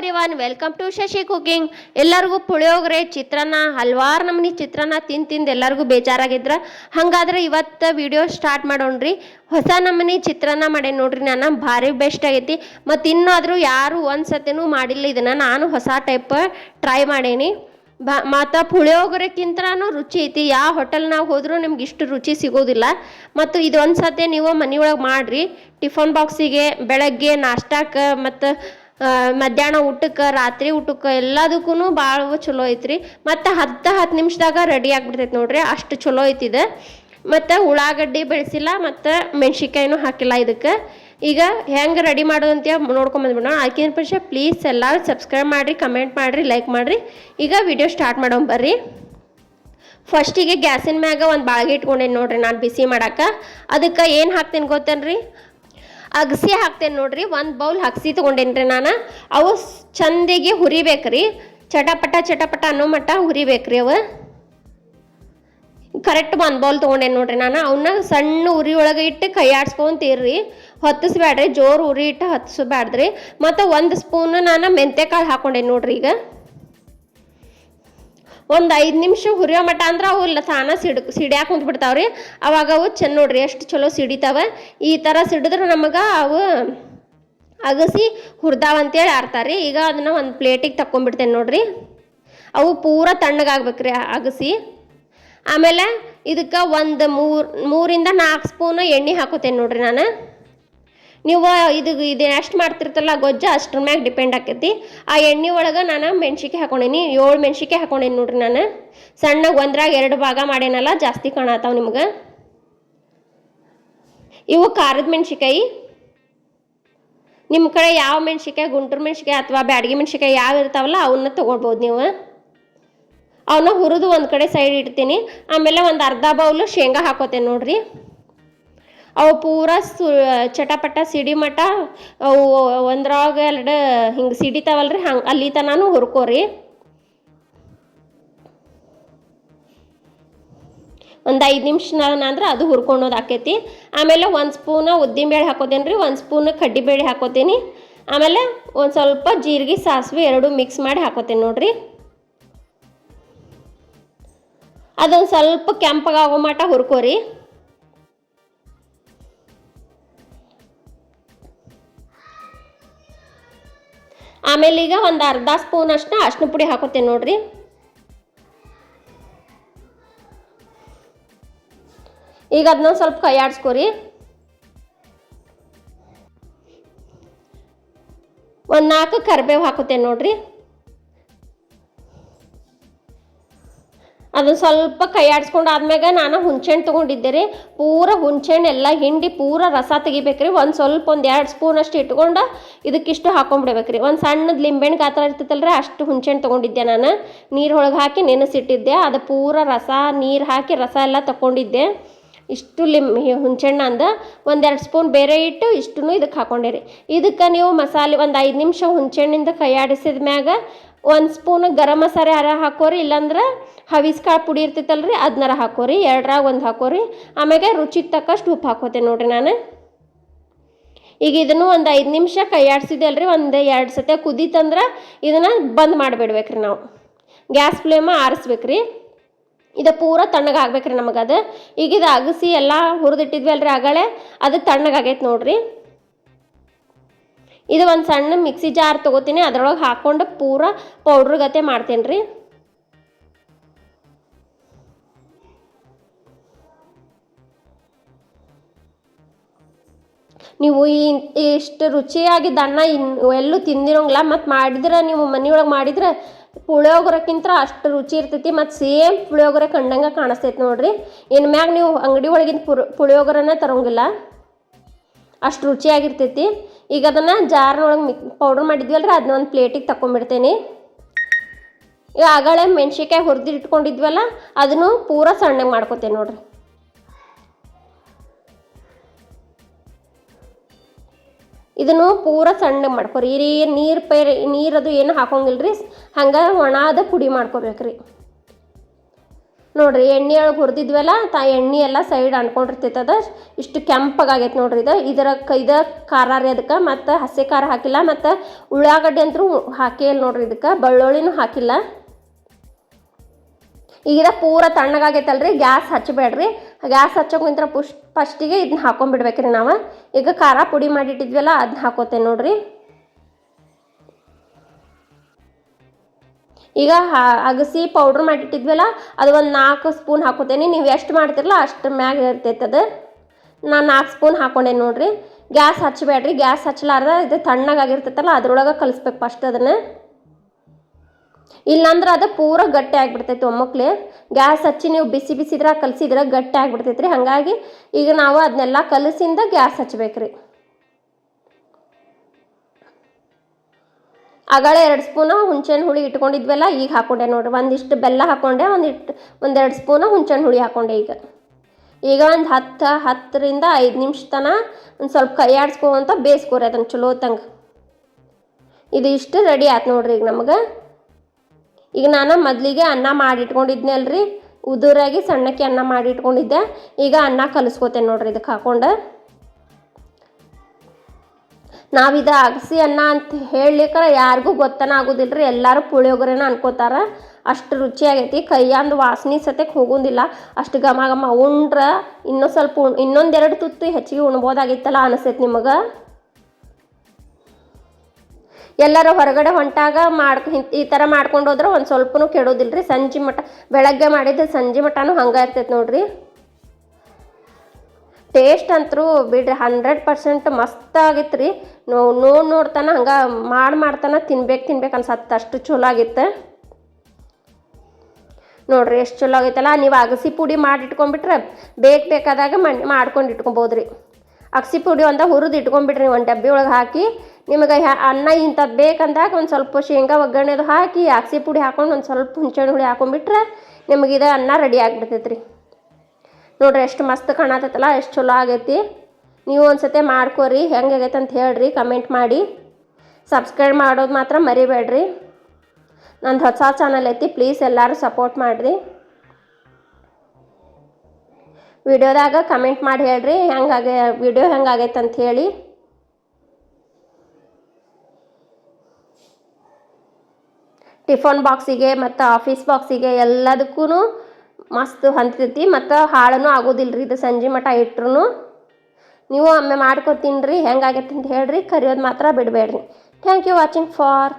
Everyone welcome to Shashi cooking ಎಲ್ಲರಿಗೂ ಪುಳಿಯೋಗರೆ, ಚಿತ್ರಾನ್ನ, ಹಲ್ವಾರು ನಮೂನಿ ಚಿತ್ರಾನ್ನ ತಿಂದು ತಿಂದು ಎಲ್ಲರಿಗೂ ಬೇಜಾರಾಗಿದ್ರ. ಹಾಗಾದ್ರೆ ಇವತ್ತು ವಿಡಿಯೋ ಸ್ಟಾರ್ಟ್ ಮಾಡೋಣ್ರಿ. ಹೊಸ ನಮೂನಿ ಚಿತ್ರಾನ್ನ ಮಾಡೇನಿ ನೋಡ್ರಿ ನಾನು, ಭಾರಿ ಬೆಸ್ಟ್ ಆಗೈತಿ. ಮತ್ತು ಇನ್ನಾದರೂ ಯಾರು ಒಂದು ಸತಿನೂ ಮಾಡಿಲ್ಲ ಇದನ್ನು, ನಾನು ಹೊಸ ಟೈಪ್ ಟ್ರೈ ಮಾಡೇನಿ. ಬ, ಮತ್ತು ಪುಳಿಯೋಗರೆಕ್ಕಿಂತನೂ ರುಚಿ ಐತಿ. ಯಾವ ಹೋಟೆಲ್ನಾಗ ಹೋದರೂ ನಿಮ್ಗೆ ಇಷ್ಟು ರುಚಿ ಸಿಗೋದಿಲ್ಲ. ಮತ್ತು ಇದು ಒಂದು ಸತಿ ನೀವು ಮನೆಯೊಳಗೆ ಮಾಡಿರಿ. ಟಿಫನ್ ಬಾಕ್ಸಿಗೆ ಬೆಳಗ್ಗೆ ನಾಷ್ಟಕ್ಕೆ ಮತ್ತು ಮಧ್ಯಾಹ್ನ ಊಟಕ್ಕೆ, ರಾತ್ರಿ ಊಟಕ್ಕೆ ಎಲ್ಲದಕ್ಕೂ ಭಾಳ ಚಲೋ ಐತ್ರಿ. ಮತ್ತು ಹತ್ತು ಹತ್ತು ನಿಮಿಷದಾಗ ರೆಡಿ ಆಗಿಬಿಡ್ತೈತೆ ನೋಡ್ರಿ, ಅಷ್ಟು ಚಲೋ ಐತಿದೆ ಮತ್ತು ಉಳ್ಳಾಗಡ್ಡಿ ಬೆಳೆಸಿಲ್ಲ, ಮತ್ತು ಮೆಣ್ಸಿನ್ಕಾಯಿನೂ ಹಾಕಿಲ್ಲ ಇದಕ್ಕೆ. ಈಗ ಹೆಂಗೆ ರೆಡಿ ಮಾಡೋದಂತ ನೋಡ್ಕೊಂಬಂದ್ಬಿಡೋಣ ಆಕಿನ ಪಕ್ಷ ಪ್ಲೀಸ್ ಎಲ್ಲರೂ ಸಬ್ಸ್ಕ್ರೈಬ್ ಮಾಡಿರಿ ಕಮೆಂಟ್ ಮಾಡಿರಿ ಲೈಕ್ ಮಾಡಿರಿ. ಈಗ ವಿಡಿಯೋ ಸ್ಟಾರ್ಟ್ ಮಾಡೋಣ ಬರ್ರಿ. ಫಸ್ಟಿಗೆ ಗ್ಯಾಸಿನ ಮ್ಯಾಗ ಒಂದು ಬಾಳ್ಗೆ ಇಟ್ಕೊಂಡೇನಿ ನೋಡ್ರಿ ನಾನು ಬಿಸಿ ಮಾಡಕ್ಕೆ ಅದಕ್ಕೆ ಏನು ಹಾಕ್ತೇನೆ ಗೊತ್ತೇನ್ರಿ? ಅಗಸಿ ಹಾಕ್ತೇನೆ ನೋಡ್ರಿ, ಒಂದು ಬೌಲ್ ಅಗಸಿ ತೊಗೊಂಡೇನಿ ರೀ ನಾನು. ಅವು ಚಂದಿಗೆ ಹುರಿಬೇಕ್ರಿ. ಚಟಪಟ ಚಟಪಟ ಅನ್ನೋ ಮಟ್ಟ ಹುರಿಬೇಕ್ರಿ ಅವು. ಕರೆಕ್ಟ್ ಒಂದು ಬೌಲ್ ತೊಗೊಂಡೇನಿ ನೋಡ್ರಿ ನಾನು. ಅವನ್ನ ಸಣ್ಣ ಉರಿ ಒಳಗೆ ಇಟ್ಟು ಕೈ ಆಡ್ಸ್ಕೊಂತೀರ್ರಿ. ಹೊತ್ತಿಸ್ಬೇಡ್ರಿ ಜೋರು ಉರಿ ಇಟ್ಟು ಹತ್ತಿಸ್ಬ್ಯಾಡ್ರಿ. ಮತ್ತು ಒಂದು ಸ್ಪೂನು ನಾನು ಮೆಂತ್ಯಕಾಳು ಹಾಕೊಂಡೇನಿ ನೋಡ್ರಿ ಈಗ. ಒಂದು ಐದು ನಿಮಿಷ ಹುರಿಯೋ ಮಟ ಅಂದ್ರೆ ಅವು ತಾನ ಸಿಡ್ ಸಿಡ್ಯಾಕ ಕುಂತ್ಬಿಡ್ತಾವ್ರಿ. ಅವಾಗ ಅವು ಚೆನ್ನ ನೋಡ್ರಿ ಎಷ್ಟು ಚಲೋ ಸಿಡಿತಾವ. ಈ ಥರ ಸಿಡಿದ್ರೆ ನಮಗೆ ಅವು ಅಗಸಿ ಹುರ್ದಾವ ಅಂತೇಳಿ ರೀ ಈಗ ಅದನ್ನ ಒಂದು ಪ್ಲೇಟಿಗೆ ತಕ್ಕೊಂಬಿಡ್ತೇನೆ ನೋಡ್ರಿ. ಅವು ಪೂರ ತಣ್ಣಗಾಗ್ಬೇಕ್ರಿ ಅಗಸಿ. ಆಮೇಲೆ ಇದಕ್ಕೆ ಒಂದು ಮೂರು, ಮೂರಿಂದ ನಾಲ್ಕು ಸ್ಪೂನ್ ಎಣ್ಣೆ ಹಾಕೋತೇನೆ ನೋಡ್ರಿ ನಾನು. ನೀವು ಇದು ಇದು ಎಷ್ಟು ಮಾಡ್ತಿರ್ತಲ್ಲ ಗೊಜ್ಜ, ಅಷ್ಟ್ರ ಮ್ಯಾಗ ಡಿಪೆಂಡ್ ಆಕೈತಿ. ಆ ಎಣ್ಣೆ ಒಳಗೆ ನಾನು ಮೆಣಸಿಕೆ ಹಾಕೊಂಡೇನಿ, ಏಳು ಮೆಣಸಿಕೆ ಹಾಕೊಂಡೇನಿ ನೋಡ್ರಿ ನಾನು. ಸಣ್ಣಗೆ ಒಂದ್ರಾಗ ಎರಡು ಭಾಗ ಮಾಡೇನಲ್ಲ, ಜಾಸ್ತಿ ಕಾಣತ್ತಾವ ನಿಮ್ಗೆ. ಇವು ಖಾರದ ಮೆಣಸಿಕಾಯಿ ನಿಮ್ಮ ಕಡೆ ಯಾವ ಮೆಣ್ಸಿಕಾಯಿ ಗುಂಟೂರು ಮೆಣ್ಸಿಕಾಯಿ ಅಥವಾ ಬ್ಯಾಡಗಿ ಮೆಣ್ಸಿಕಾಯಿ ಯಾವ ಇರ್ತಾವಲ್ಲ ಅವನ್ನ ತೊಗೊಳ್ಬೋದು ನೀವು. ಅವನ್ನ ಹುರಿದು ಒಂದು ಕಡೆ ಸೈಡ್ ಇಡ್ತೀನಿ. ಆಮೇಲೆ ಒಂದು ಅರ್ಧ ಬೌಲು ಶೇಂಗಾ ಹಾಕೋತೇನೆ ನೋಡ್ರಿ. ಅವು ಪೂರ ಸು, ಚಟಪಟ ಸಿಡಿ ಮಟ ಅವು ಒಂದ್ರಾಗ ಎರಡು ಹಿಂಗೆ ಸಿಡಿತಾವಲ್ಲ ರೀ ಹಂಗೆ ಅಲ್ಲಿ ತನೂ ಹುರ್ಕೋರಿ. ಒಂದು ಐದು ನಿಮಿಷ ಅಂದ್ರೆ ಅದು ಹುರ್ಕೊಳೋದು ಆಕೈತಿ. ಆಮೇಲೆ ಒಂದು ಸ್ಪೂನ ಉದ್ದಿನಬೇಳೆ ಹಾಕೋತೇನೆ ರೀ ಒಂದು ಸ್ಪೂನ್ ಕಡ್ಡಿಬೇಳೆ ಹಾಕೋತೀನಿ. ಆಮೇಲೆ ಒಂದು ಸ್ವಲ್ಪ ಜೀರಿಗೆ, ಸಾಸಿವೆ ಎರಡು ಮಿಕ್ಸ್ ಮಾಡಿ ಹಾಕೋತೀನಿ ನೋಡ್ರಿ. ಅದೊಂದು ಸ್ವಲ್ಪ ಕೆಂಪಗಾಗೋ ಮಟ ಹುರ್ಕೋರಿ. ಆಮೇಲೆ ಈಗ ಒಂದು ಅರ್ಧ ಸ್ಪೂನ್ ಅಷ್ಟು ಅರ್ಶಿನ ಪುಡಿ ಹಾಕೋತೀನಿ ನೋಡ್ರಿ. ಈಗ ಅದನ್ನ ಸ್ವಲ್ಪ ಕೈ ಆಡಿಸ್ಕೊರಿ. ಒಂದು ನಾಲ್ಕು ಕರಿಬೇವು ಹಾಕೋತೇನೆ ನೋಡ್ರಿ. ಅದನ್ನ ಸ್ವಲ್ಪ ಕೈ ಆಡಿಸ್ಕೊಂಡು ಆದ್ಮ್ಯಾಗ ನಾನು ಹುಣ್ಸೆಹಣ್ಣು ತೊಗೊಂಡಿದ್ದೆ ರೀ. ಪೂರ ಹುಣ್ಸೆಹಣ್ಣು ಎಲ್ಲ ಹಿಂಡಿ ಪೂರ ರಸ ತೆಗಿಬೇಕ್ರಿ. ಒಂದು ಸ್ವಲ್ಪ ಒಂದು ಎರಡು ಸ್ಪೂನ್ ಅಷ್ಟು ಇಟ್ಕೊಂಡು ಇದಕ್ಕಿಷ್ಟು ಹಾಕೊಂಡ್ಬಿಡ್ಬೇಕ್ರಿ ಒಂದು ಸಣ್ಣದು ಲಿಂಬೆಹಣ್ಣು ಗಾತ್ರ ಇರ್ತೈತಲ್ರಿ, ಅಷ್ಟು ಹುಣ್ಸೆಹಣ್ಣು ತೊಗೊಂಡಿದ್ದೆ ನಾನು. ನೀರೊಳಗೆ ಹಾಕಿ ನೆನೆಸಿಟ್ಟಿದ್ದೆ. ಅದು ಪೂರ ರಸ, ನೀರು ಹಾಕಿ ರಸ ಎಲ್ಲ ತಗೊಂಡಿದ್ದೆ ಇಷ್ಟು ಲಿಮ್ ಹುಣ್ಸೆಹಣ್ಣು ಅಂದ. ಒಂದೆರಡು ಸ್ಪೂನ್ ಬೇರೆ ಇಟ್ಟು ಇಷ್ಟು ಇದಕ್ಕೆ ಹಾಕೊಂಡಿರಿ ಇದಕ್ಕೆ ನೀವು ಮಸಾಲೆ ಒಂದು ಐದು ನಿಮಿಷ ಹುಣ್ಸೆಹಣ್ಣಿಂದ ಕೈ ಆಡಿಸಿದ ಮ್ಯಾಗ ಒಂದು ಸ್ಪೂನ್ ಗರಂ ಮಸಾಲೆ ಅರ ಹಾಕೋರಿ, ಇಲ್ಲಾಂದ್ರೆ ಹವಿಸ್ಕಾಳು ಪುಡಿ ಇರ್ತೈತಲ್ರಿ ಅದನ್ನಾರ ಹಾಕೋರಿ, ಎರಡರಾಗ ಒಂದು ಹಾಕೋರಿ. ಆಮ್ಯಾಗೆ ರುಚಿಗೆ ತಕ್ಕಷ್ಟು ಉಪ್ಪು ಹಾಕೋತೇನೆ ನೋಡ್ರಿ ನಾನು. ಈಗ ಇದನ್ನು ಒಂದು ಐದು ನಿಮಿಷ ಕೈ ಅಲ್ರಿ ಒಂದು ಎರಡು ಸತಿ ಕುದೀತಂದ್ರೆ ಇದನ್ನು ಬಂದ್ ಮಾಡಿಬಿಡ್ಬೇಕ್ರಿ ನಾವು. ಗ್ಯಾಸ್ ಫ್ಲೇಮ ಆರಿಸ್ಬೇಕ್ರಿ. ಇದು ಪೂರ ತಣ್ಣಗಾಗ್ಬೇಕ್ರಿ ನಮಗದು. ಈಗ ಇದು ಅಗಸಿ ಎಲ್ಲ ಹುರಿದಿಟ್ಟಿದ್ವಿ ಅಲ್ರಿ ಆಗಳೇ ಅದು ತಣ್ಣಗಾಗೈತೆ ನೋಡ್ರಿ. ಇದು ಒಂದು ಸಣ್ಣ ಮಿಕ್ಸಿ ಜಾರ್ ತೊಗೋತೀನಿ. ಅದರೊಳಗೆ ಹಾಕ್ಕೊಂಡು ಪೂರ ಪೌಡ್ರ್ ಗತೆ ಮಾಡ್ತೀನಿ ರೀ. ನೀವು ಈ ಇಷ್ಟು ರುಚಿಯಾಗಿದ್ದ ಅನ್ನ ಇನ್ ಎಲ್ಲೂ ತಿಂದಿರೋಂಗಿಲ್ಲ. ಮತ್ತು ಮಾಡಿದ್ರೆ ನೀವು ಮನೆಯೊಳಗೆ ಮಾಡಿದ್ರೆ ಪುಳಿಯೋಗರೆಕ್ಕಿಂತ ಅಷ್ಟು ರುಚಿ ಇರ್ತೈತಿ. ಮತ್ತು ಸೇಮ್ ಪುಳಿಯೋಗರೆ ಕಂಡಂಗೆ ಕಾಣಿಸ್ತೈತಿ ನೋಡ್ರಿ. ಇನ್ನು ಮ್ಯಾಗ ನೀವು ಅಂಗಡಿ ಒಳಗಿನ ಪುರ್ ಪುಳಿಯೋಗರನ್ನೇ ತರೋಂಗಿಲ್ಲ. ಅಷ್ಟು ರುಚಿಯಾಗಿರ್ತೈತಿ. ಈಗ ಅದನ್ನು ಜಾರ್ನೊಳಗೆ ಮಿಕ್ ಪೌಡ್ರ್ ಮಾಡಿದ್ವಲ್ರಿ ಅದನ್ನ ಒಂದು ಪ್ಲೇಟಿಗೆ ತಗೊಂಬಿಡ್ತೇನೆ ಈಗ ಆಗಳೇ ಮೆಣ್ಸಿನ್ಕಾಯಿ ಹುರಿದಿಟ್ಕೊಂಡಿದ್ವಲ್ಲ ಅದನ್ನು ಪೂರ ಸಣ್ಣಗೆ ಮಾಡ್ಕೊತೇನೆ ನೋಡ್ರಿ. ಇದನ್ನು ಪೂರ ಸಣ್ಣಗೆ ಮಾಡ್ಕೊರಿ. ಈ ನೀರು ಪೈರ್ ನೀರದು ಏನು ಹಾಕೋಂಗಿಲ್ಲ ರೀ ಹಂಗೆ ಒಣಾದ ಪುಡಿ ಮಾಡ್ಕೋಬೇಕ್ರಿ. ನೋಡ್ರಿ, ಎಣ್ಣೆ ಒಳಗೆ ಹುರಿದಿದ್ವಲ್ಲ, ತಾ ಎಣ್ಣೆ ಎಲ್ಲ ಸೈಡ್ ಅನ್ಕೊಂಡಿರ್ತೈತದ ಇಷ್ಟು ಕೆಂಪಗಾಗೈತೆ ನೋಡ್ರಿ ಇದು. ಇದರ ಕ, ಇದು ಖಾರ ರೀ ಅದಕ್ಕೆ, ಮತ್ತು ಹಸಿ ಖಾರ ಹಾಕಿಲ್ಲ, ಮತ್ತು ಉಳ್ಳಾಗಡ್ಡಿ ಅಂತೂ ಹಾಕೇ ಇಲ್ಲ ನೋಡ್ರಿ ಇದಕ್ಕೆ, ಬೆಳ್ಳುಳ್ಳಿನೂ ಹಾಕಿಲ್ಲ. ಈಗ ಪೂರ ಪೂರ ತಣ್ಣಗಾಗೈತಲ್ರಿ, ಗ್ಯಾಸ್ ಹಚ್ಚಬೇಡ್ರಿ. ಗ್ಯಾಸ್ ಹಚ್ಚೋಕ್ಕಿಂತ ಪುಷ್ ಫಸ್ಟಿಗೆ ಇದನ್ನ ಹಾಕೊಂಡ್ಬಿಡ್ಬೇಕ್ರಿ ನಾವು. ಈಗ ಖಾರ ಪುಡಿ ಮಾಡಿಟ್ಟಿದ್ವಲ್ಲ ಅದನ್ನ ಹಾಕೋತೇನೆ ನೋಡ್ರಿ. ಈಗ ಅಗಸಿ ಪೌಡ್ರ್ ಮಾಡಿಟ್ಟಿದ್ವಲ್ಲ, ಅದು ಒಂದು ನಾಲ್ಕು ಸ್ಪೂನ್ ಹಾಕೋತೇನೆ. ನೀವು ಎಷ್ಟು ಮಾಡ್ತಿರಲ್ಲ ಅಷ್ಟು ಮ್ಯಾಗ ಇರ್ತೈತೆ ಅದು. ನಾನು ನಾಲ್ಕು ಸ್ಪೂನ್ ಹಾಕೊಂಡೆ ನೋಡಿರಿ. ಗ್ಯಾಸ್ ಹಚ್ಚಬೇಡ್ರಿ. ಗ್ಯಾಸ್ ಹಚ್ಚಲಾರ್ದ ಇದು ತಣ್ಣಗಾಗಿರ್ತೈತಲ್ಲ, ಅದ್ರೊಳಗೆ ಕಲಿಸ್ಬೇಕು ಫಸ್ಟ್ ಅದನ್ನು. ಇಲ್ಲಾಂದ್ರೆ ಅದು ಪೂರ ಗಟ್ಟಿ ಆಗಿಬಿಡ್ತೈತಿ ಒಮ್ಮಕ್ಲೆ. ಗ್ಯಾಸ್ ಹಚ್ಚಿ ನೀವು ಬಿಸಿ ಬಿಸಿದ್ರೆ ಕಲಸಿದ್ರೆ ಗಟ್ಟಿ ಆಗಿಬಿಡ್ತೈತ್ರಿ ಹಾಗಾಗಿ ಈಗ ನಾವು ಅದನ್ನೆಲ್ಲ ಕಲಸಿಂದ ಗ್ಯಾಸ್ ಹಚ್ಬೇಕ್ರಿ ಆಗಳೇ ಎರಡು ಸ್ಪೂನು, ಹುಣ್ಸೆಹಣ್ಣು ಹುಳಿ ಇಟ್ಕೊಂಡಿದ್ವಲ್ಲ, ಈಗ ಹಾಕೊಂಡೆ ನೋಡ್ರಿ. ಒಂದಿಷ್ಟು ಬೆಲ್ಲ ಹಾಕೊಂಡೆ ಒಂದಿಟ್ಟು ಒಂದೆರಡು ಸ್ಪೂನು ಹುಣ್ಸೆಹಣ್ಣು ಹುಳಿ ಹಾಕೊಂಡೆ ಈಗ. ಈಗ ಒಂದು ಹತ್ತು, ಹತ್ತರಿಂದ ಐದು ನಿಮಿಷ ತನ ಒಂದು ಸ್ವಲ್ಪ ಕೈ ಆಡಿಸ್ಕೊಂತ ಬೇಯಿಸ್ಕೊರಿ ಅದನ್ನು ಚಲೋ ತಂಗ ಇದು ಇಷ್ಟು ರೆಡಿ ಆಯ್ತು ನೋಡ್ರಿ ಈಗ ನಮಗೆ. ಈಗ ನಾನು ಮೊದಲಿಗೆ ಅನ್ನ ಮಾಡಿ ಇಟ್ಕೊಂಡಿದ್ನೆ ಅಲ್ರಿ. ಉದುರಾಗಿ ಸಣ್ಣಕ್ಕೆ ಅನ್ನ ಮಾಡಿ ಇಟ್ಕೊಂಡಿದ್ದೆ ಈಗ ಅನ್ನ ಕಲಿಸ್ಕೋತೇನೆ ನೋಡ್ರಿ ಇದಕ್ಕೆ ಹಾಕೊಂಡು. ನಾವಿದ ಅಗಸಿ ಅನ್ನ ಅಂತ ಹೇಳಲಿಕ್ಕೆ ಯಾರಿಗೂ ಗೊತ್ತನ ಆಗೋದಿಲ್ಲ ರೀ ಎಲ್ಲರೂ ಪುಳಿಯೋಗರೆನ ಅನ್ಕೋತಾರ. ಅಷ್ಟು ರುಚಿಯಾಗೈತಿ. ಕೈಯಂದು ವಾಸನೆ ಸತ್ಯಕ್ಕೆ ಹೋಗೋದಿಲ್ಲ. ಅಷ್ಟು ಘಮ ಘಮ ಉಂಡ್ರೆ ಇನ್ನೂ ಸ್ವಲ್ಪ ಉಣ್ ಇನ್ನೊಂದೆರಡು ತುತ್ತು ಹೆಚ್ಚಿಗೆ ಉಣ್ಬೋದಾಗಿತ್ತಲ್ಲ ಅನಿಸೈತಿ ನಿಮಗೆ. ಎಲ್ಲರೂ ಹೊರಗಡೆ ಹೊಂಟಾಗ ಮಾಡ್ಕೊ ಈ ಥರ ಮಾಡ್ಕೊಂಡು ಹೋದ್ರೆ ಒಂದು ಸ್ವಲ್ಪನೂ ಕೆಡೋದಿಲ್ಲ ರೀ ಸಂಜೆ ಮಟ ಬೆಳಗ್ಗೆ ಮಾಡಿದ್ದು ಸಂಜೆ ಮಟನೂ ಹಂಗೆ ಇರ್ತೈತೆ ನೋಡ್ರಿ. ಟೇಸ್ಟ್ ಅಂತರೂ ಬಿಡ್ರಿ ಹಂಡ್ರೆಡ್ ಪರ್ಸೆಂಟ್ ಮಸ್ತ್ ಆಗಿತ್ತು ರೀ. ನೋ ನೋಡಿ ನೋಡ್ತಾನ, ಹಂಗೆ ಮಾಡಿ ಮಾಡ್ತಾನೆ, ತಿನ್ಬೇಕು ತಿನ್ಬೇಕು ಅನ್ಸತ್ತೆ ಅಷ್ಟು ಚಲೋ ಆಗಿತ್ತು. ನೋಡ್ರಿ ಎಷ್ಟು ಚಲೋ ಆಗೈತಲ್ಲ, ನೀವು ಅಗಸಿ ಪುಡಿ ಮಾಡಿ ಇಟ್ಕೊಂಡ್ಬಿಟ್ರೆ ಬೇಕು ಬೇಕಾದಾಗ ಮಣ್ಣು ಮಾಡ್ಕೊಂಡು ಇಟ್ಕೊಬೋದು ರೀ. ಅಗಸಿ ಪುಡಿ ಒಂದ ಹುರಿದು ಇಟ್ಕೊಂಡ್ಬಿಡ್ರಿ, ಒಂದು ಡಬ್ಬಿ ಒಳಗೆ ಹಾಕಿ. ನಿಮಗೆ ಅನ್ನ ಇಂಥದ್ದು ಬೇಕಂದಾಗ ಒಂದು ಸ್ವಲ್ಪ ಶೇಂಗಾ ಒಗ್ಗರಣೆದು ಹಾಕಿ, ಅಗಸಿ ಪುಡಿ ಹಾಕೊಂಡು ಒಂದು ಸ್ವಲ್ಪ ಹುಂಚೆಹಣ್ಣು ಹುಳಿ ಹಾಕೊಂಡ್ಬಿಟ್ರೆ ನಿಮಗೆ ಇದು ಅನ್ನ ರೆಡಿ ಆಗಿಬಿಡ್ತೈತೆ ರೀ ನೋಡ್ರಿ ಎಷ್ಟು ಮಸ್ತ್ ಕಾಣತೈತಲ್ಲ ಎಷ್ಟು ಚಲೋ ಆಗೈತಿ. ನೀವು ಒಂದ್ಸತಿ ಮಾಡ್ಕೋರಿ, ಹೆಂಗೆ ಆಗೈತೆ ಅಂತ ಹೇಳ್ರಿ ಕಮೆಂಟ್ ಮಾಡಿ. ಸಬ್ಸ್ಕ್ರೈಬ್ ಮಾಡೋದು ಮಾತ್ರ ಮರಿಬೇಡ್ರಿ. ನಂದು ಹೊಸ ಚಾನಲ್ ಐತಿ ಪ್ಲೀಸ್ ಎಲ್ಲರೂ ಸಪೋರ್ಟ್ ಮಾಡಿರಿ. ವಿಡಿಯೋದಾಗ ಕಮೆಂಟ್ ಮಾಡಿ ಹೇಳ್ರಿ ಹೆಂಗಾಗೆ ವಿಡಿಯೋ ಹೆಂಗಾಗೈತೆ ಅಂತ ಹೇಳಿ. ಟಿಫನ್ ಬಾಕ್ಸಿಗೆ ಮತ್ತು ಆಫೀಸ್ ಬಾಕ್ಸಿಗೆ ಎಲ್ಲದಕ್ಕೂ ಮಸ್ತ್ ಹಂತೈತಿ ಮತ್ತು ಹಾಳನೂ ಆಗೋದಿಲ್ಲ ರೀ ಇದು ಸಂಜೆ ಮಟ ಇಟ್ರು ನೀವು ಒಮ್ಮೆ ಮಾಡ್ಕೊ ರೀ ಹೆಂಗಾಗೈತೆ ಅಂತ ಹೇಳಿರಿ, ಕರಿಯೋದು ಮಾತ್ರ ಬಿಡಬೇಡ್ರಿ. Thank you watching for